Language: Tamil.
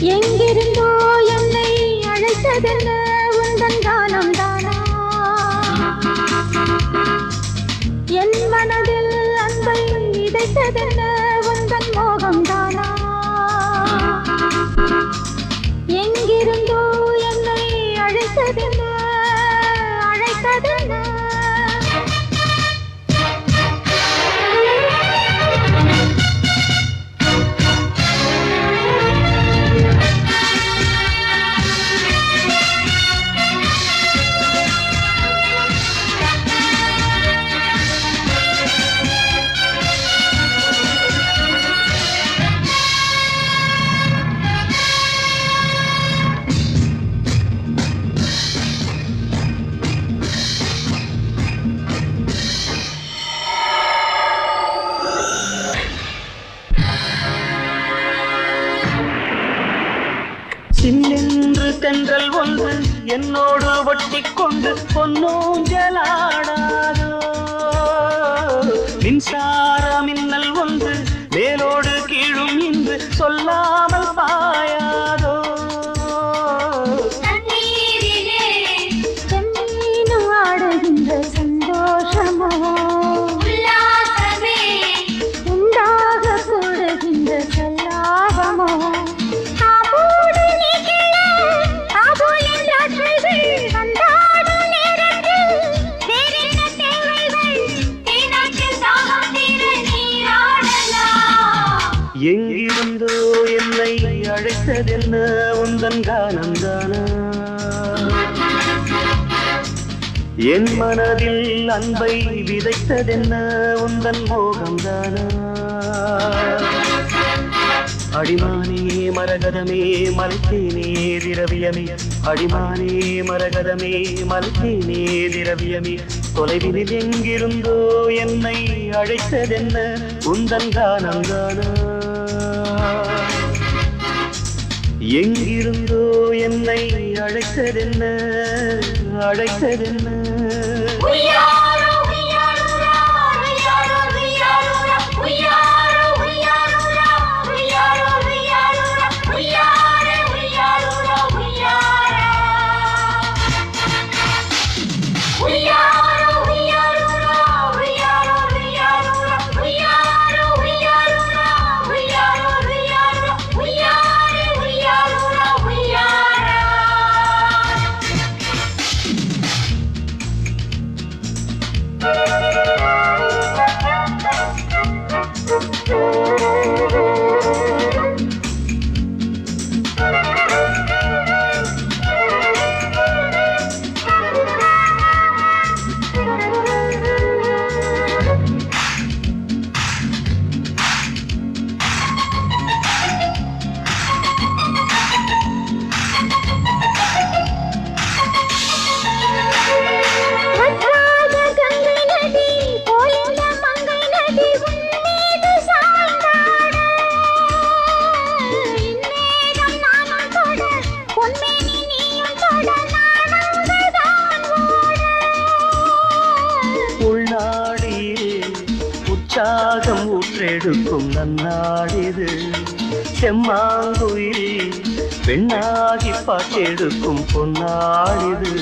எங்கிருந்தோ என்னை அழைத்ததென்ன? உந்தன் காலம் தானா? என் மனதில் அன்பை விதைத்ததென்ன வந்து என்னோடு ஒட்டி கொண்டு பொன்னூஞ்சலாடாதோ மின்சாரமின் வந்து என்னை அழைத்ததென்ன? உந்தன் கானந்தானா என் மனதில் அன்பை விதைத்ததென்ன? உந்தன் மோகம்தானா அடிமானே மரகதமே மலைத்தேனே திரவியமே. அடிமானே மரகதமே மலைத்தேனே திரவியமே. தொலைவினில் எங்கிருந்தோ என்னை அழைத்ததென்ன? உந்தன் கானந்தானா எங்கிருந்தோ என்னை அழைத்ததென்ன? அழைத்ததென்ன? ஊற்றெடுக்கும் நன்னாடிது. செம்மாங்குயில் பெண்ணாகி பாட்டெடுக்கும் பொன்னாடிது.